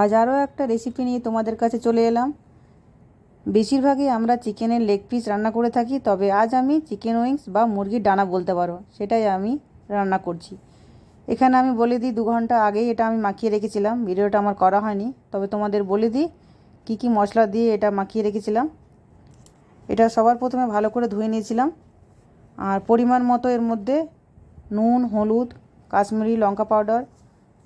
আজ আরও একটা রেসিপি নিয়ে তোমাদের কাছে চলে এলাম। বেশিরভাগই আমরা চিকেনের লেগ পিস রান্না করে থাকি, তবে আজ আমি চিকেন উইংস বা মুরগির ডানা বলতে পারো, সেটাই আমি রান্না করছি। এখানে আমি বলে দিই, দু ঘণ্টা আগেই এটা আমি মাখিয়ে রেখেছিলাম, ভিডিওটা আমার করা হয়নি, তবে তোমাদের বলে দিই, কী কী মশলা দিয়ে এটা মাখিয়ে রেখেছিলাম। এটা সবার প্রথমে ভালো করে ধুয়ে নিয়েছিলাম, আর পরিমাণ মতো এর মধ্যে নুন, হলুদ, কাশ্মীরি লঙ্কা পাউডার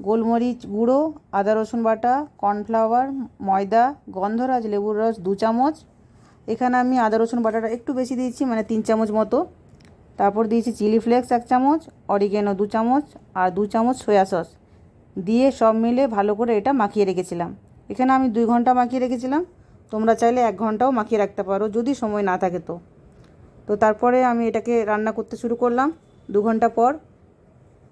গোলমরিচ গুঁড়ো, আদা রসুন বাটা, কর্নফ্লাওয়ার, ময়দা, গন্ধরাজ লেবুর রস দু চামচ। এখানে আমি আদা রসুন বাটাটা একটু বেশি দিয়েছি মানে তিন চামচ মতো। তারপর দিয়েছি চিলি ফ্লেক্স এক চামচ, অরিগেনো দু চামচ আর দু চামচ সয়া সস। দিয়ে সব মিলে ভালো করে এটা মাখিয়ে রেখেছিলাম। এখানে আমি দুই ঘণ্টা মাখিয়ে রেখেছিলাম। তোমরা চাইলে এক ঘন্টাও মাখিয়ে রাখতে পারো যদি সময় না থাকে তো। তো তারপরে আমি এটাকে রান্না করতে শুরু করলাম। দু ঘণ্টা পর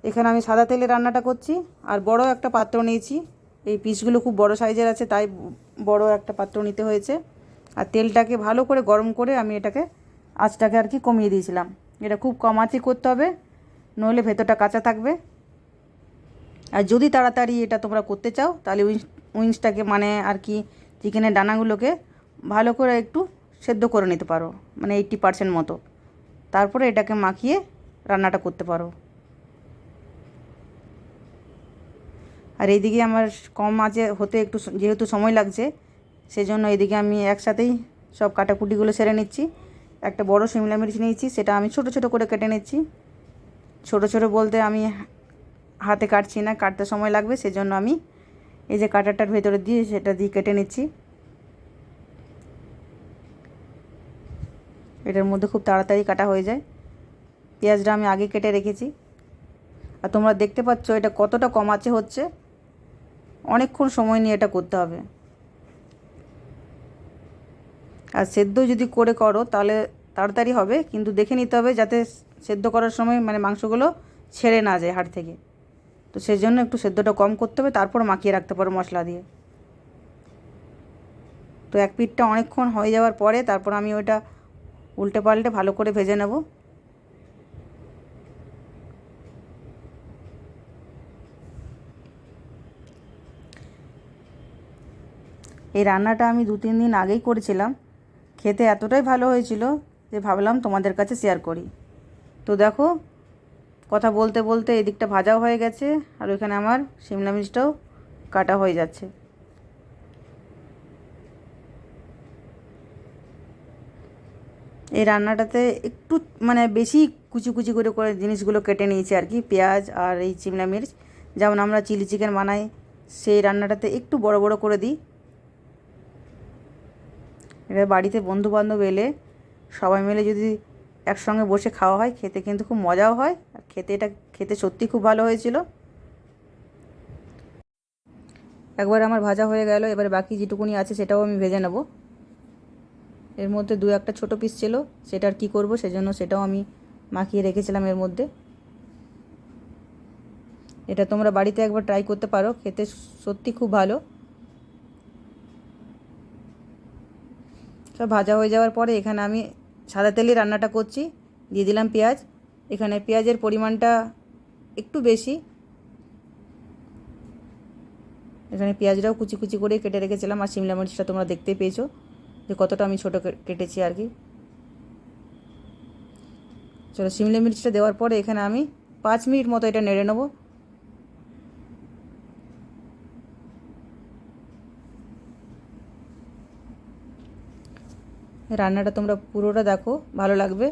এখানে আমি সাদা তেলে রান্নাটা করছি, আর বড় একটা পাত্র নিয়েছি। এই পিসগুলো খুব বড় সাইজের আছে, তাই বড় একটা পাত্র নিতে হয়েছে। আর তেলটাকে ভালো করে গরম করে আমি এটাকে আঁচটাকে আর কি কমিয়ে দিয়েছিলাম। এটা খুব কম আঁচে করতে হবে, নইলে ভেতরটা কাঁচা থাকবে। আর যদি তাড়াতাড়ি এটা তোমরা করতে চাও, তাহলে উইংস উইংসটাকে মানে আর কি চিকেনের ডানাগুলোকে ভালো করে একটু সেদ্ধ করে নিতে পারো মানে এইট্টি পার্সেন্ট মতো। তারপরে এটাকে মাখিয়ে রান্নাটা করতে পারো। আর এইদিকে আমার কম আঁচে হতে একটু যেহেতু সময় লাগছে, সেজন্য এদিকে আমি একসাথেই সব কাটাকুটিগুলো সেরে নিচ্ছি। একটা বড় শিমলা মির্চ নিয়েছি, সেটা আমি ছোট ছোট করে কেটে নিচ্ছি। ছোট ছোট বলতে আমি হাতে কাটছি না, কাটতে সময় লাগবে, সেজন্য আমি এই যে কাটারটার ভেতরে দিয়ে সেটা দিয়ে কেটে নিচ্ছি। এটার মধ্যে খুব তাড়াতাড়ি কাটা হয়ে যায়। পেঁয়াজটা আমি আগে কেটে রেখেছি। আর তোমরা দেখতে পাচ্ছ এটা কতটা কম আছে হচ্ছে। অনেকক্ষণ সময় নিয়ে এটা করতে হবে। আর সেদ্ধ যদি করে করো, তাহলে তাড়াতাড়ি হবে, কিন্তু দেখে নিতে হবে যাতে সেদ্ধ করার সময় মানে মাংসগুলো ছেড়ে না যায় হাড় থেকে। তো সেই জন্য একটু সেদ্ধটা কম করতে হবে, তারপর মাখিয়ে রাখতে পারো মশলা দিয়ে। তো এক পিঠটা অনেকক্ষণ হয়ে যাওয়ার পরে তারপর আমি ওইটা উল্টে পাল্টে ভালো করে ভেজে নেব। এই রান্নাটা আমি দু তিন দিন আগেই করেছিলাম। খেতে এতটাই ভালো হয়েছিল যে ভাবলাম তোমাদের কাছে শেয়ার করি। তো দেখো, কথা বলতে বলতে এদিকটা ভাজাও হয়ে গেছে আর ওইখানে আমার শিমলা মির্চটাও কাটা হয়ে যাচ্ছে। এই রান্নাটাতে একটু মানে বেশি কুচি কুচি করে করে জিনিসগুলো কেটে নিয়েছি আর কি, পেঁয়াজ আর এই চিমলা মির্চ। যেমন আমরা চিলি চিকেন বানাই, সেই রান্নাটাতে একটু বড় বড় করে দিই। এবার বাড়িতে বন্ধু বান্ধব এলে সবাই মিলে যদি একসঙ্গে বসে খাওয়া হয়, খেতে কিন্তু খুব মজাও হয়। আর খেতে এটা, খেতে সত্যি খুব ভালো হয়েছিল। একবার আমার ভাজা হয়ে গেল, এবার বাকি যেটুকুনি আছে সেটাও আমি ভেজে নেব। এর মধ্যে দু একটা ছোটো পিস ছিল সেটার কি করব সেজন্য সেটাও আমি মাখিয়ে রেখেছিলাম এর মধ্যে। এটা তোমরা বাড়িতে একবার ট্রাই করতে পারো, খেতে সত্যি খুব ভালো। সব ভাজা হয়ে যাওয়ার পরে এখানে আমি সাদা তেলে রান্নাটা করছি। দিয়ে দিলাম পেঁয়াজ। এখানে পেঁয়াজের পরিমাণটা একটু বেশি। এখানে পেঁয়াজটাও কুচি কুচি করে কেটে রেখেছিলাম আর শিমলা মরিচটা তোমরা দেখতে পেয়েছ যে কতটা আমি ছোটো কেটেছি আর কি। চলো শিমলা মির্চটা দেওয়ার পরে এখানে আমি পাঁচ মিনিট মতো এটা নেড়ে নেব। রান্নাটা তোমরা পুরোটা দেখো, ভালো লাগবে।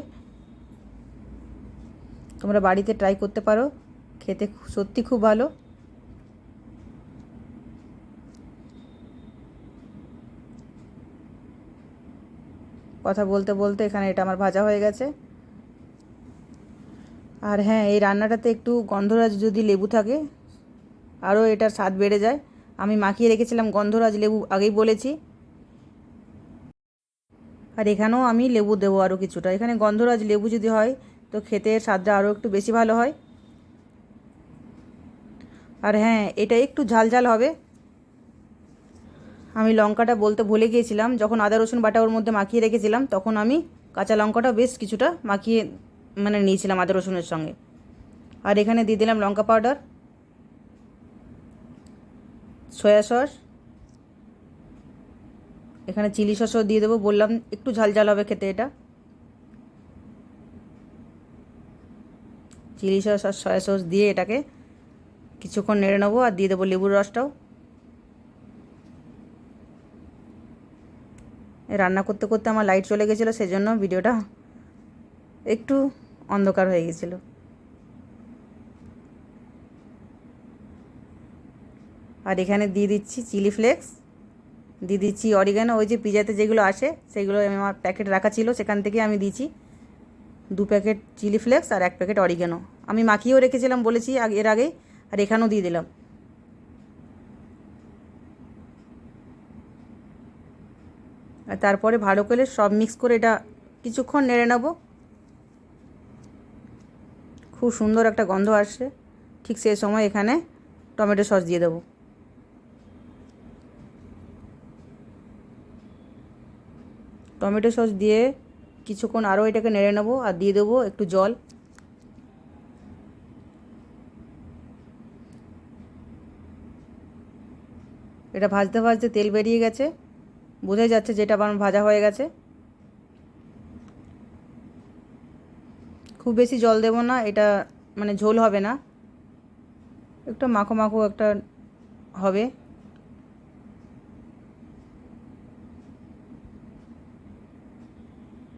তোমরা বাড়িতে ট্রাই করতে পারো, খেতে সত্যি খুব ভালো। কথা বলতে বলতে এখানে এটা আমার ভাজা হয়ে গেছে। আর হ্যাঁ এই রান্নাটাতে একটু গন্ধরাজ যদি লেবু থাকে, আরও এটার স্বাদ বেড়ে যায়। আমি মাখিয়ে রেখেছিলাম গন্ধরাজ লেবু আগেই বলেছি। আর এখানেও আমি লেবু দেবো আরও কিছুটা। এখানে গন্ধরাজ লেবু যদি হয়, তো খেতে স্বাদটা আরও একটু বেশি ভালো হয়। আর হ্যাঁ এটা একটু ঝাল ঝাল হবে। আমি লঙ্কাটা বলতে ভুলে গিয়েছিলাম, যখন আদা, রসুন, বাটা ওর মধ্যে মাখিয়ে রেখেছিলাম, তখন আমি কাঁচা লঙ্কাটা বেশ কিছুটা মাখিয়ে মানে নিয়েছিলাম আদা, রসুনের সঙ্গে। আর এখানে দিয়ে দিলাম লঙ্কা পাউডার, সয়া সস এখানে চিলি সসও দিয়ে দেবো, বললাম একটু ঝাল ঝাল হবে খেতে এটা। চিলি সস আর সয়া সস দিয়ে এটাকে কিছুক্ষণ নেড়ে নেব আর দিয়ে দেবো লেবুর রসটাও। রান্না করতে করতে আমার লাইট চলে গেছিল, সেজন্য ভিডিওটা একটু অন্ধকার হয়ে গেছিল। আর এখানে দিয়ে দিচ্ছি চিলি ফ্লেক্স। দিয়ে দিচ্ছি অরিগানো ওই যে পিজাতে যেগুলো আসে, সেগুলো আমি আমার প্যাকেট রাখা ছিল, সেখান থেকে আমি দিয়েছি। দু প্যাকেট চিলি ফ্লেক্স আর এক প্যাকেট অরিগানো আমি মাখিয়েও রেখেছিলাম, বলেছি আগে- এর আগেই, আর এখানেও দিয়ে দিলাম। আর তারপরে ভালো করে সব মিক্স করে এটা কিছুক্ষণ নেড়ে নেব। খুব সুন্দর একটা গন্ধ আসছে ঠিক সেই সময় এখানে টমেটো সস দিয়ে দেবো। টমেটো সস দিয়ে কিছুক্ষণ আরও এটাকে নেড়ে নেব আর দিয়ে দেবো একটু জল। এটা ভাজতে ভাজতে তেল বেরিয়ে গেছে। বোঝাই যাচ্ছে যেটা আমার ভাজা হয়ে গেছে। খুব বেশি জল দেবো না, এটা মানে ঝোল হবে না। একটু মাখো মাখো একটা হবে।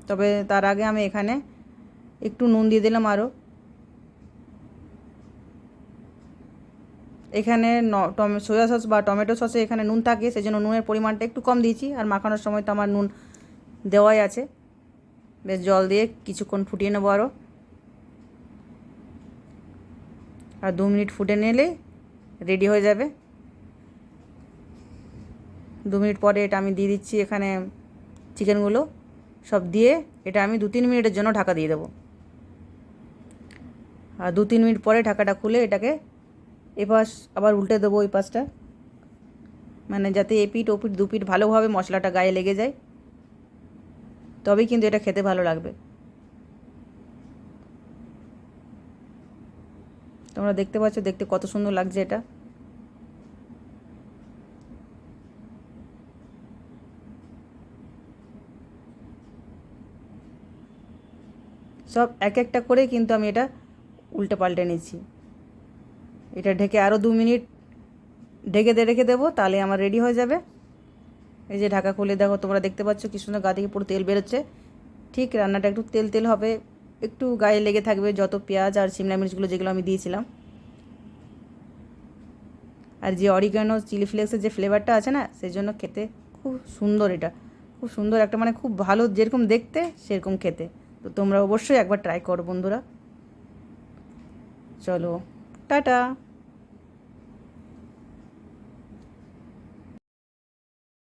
তবে তার আগে আমি এখানে একটু নুন দিয়ে দিলাম আরও এখানে টমে, সোয়া সস বা টমেটো সসে এখানে নুন থাকে সেই জন্য নুনের পরিমাণটা একটু কম দিয়েছি, আর মাখানোর সময় তো আমার নুন দেওয়াই আছে। বেশ, জল দিয়ে কিছুক্ষণ ফুটিয়ে নেব আরও আর দু মিনিট ফুটে নিলে রেডি হয়ে যাবে। দু মিনিট পরে এটা আমি দিয়ে দিচ্ছি এখানে চিকেনগুলো। সব দিয়ে এটা আমি দু তিন মিনিটের জন্য ঢাকা দিয়ে দেবো। আর দু তিন মিনিট পরে ঢাকাটা খুলে এটাকে এপাশ আবার উল্টে দেবো ওই পাশটা মানে যাতে এপিট ওপিট দুপিট ভালোভাবে মশলাটা গায়ে লেগে যায়। তবেই কিন্তু এটা খেতে ভালো লাগবে। তোমরা দেখতে পাচ্ছ, দেখতে কত সুন্দর লাগছে এটা। সব এক একটা করে কিন্তু আমি এটা উল্টে পাল্টে নিচ্ছি। এটা ঢেকে আরও দু মিনিট ঢেকে দিয়ে রেখে দেবো, তাহলে আমার রেডি হয়ে যাবে। এই যে ঢাকা খুলে দেখো, তোমরা দেখতে পাচ্ছ কি সুন্দর গা থেকে পুরো তেল বেরোচ্ছে। ঠিক রান্নাটা একটু তেল তেল হবে, একটু গায়ে লেগে থাকবে যত পেঁয়াজ আর শিমলা মির্চগুলো যেগুলো আমি দিয়েছিলাম। আর যে অরিগানো চিলি ফ্লেক্সের যে ফ্লেভারটা আছে না, সেই জন্য খেতে খুব সুন্দর এটা। খুব সুন্দর একটা মানে খুব ভালো, যেরকম দেখতে, সেরকম খেতে। তো তোমরা অবশ্যই একবার ট্রাই করো বন্ধুরা। চলো টাটা।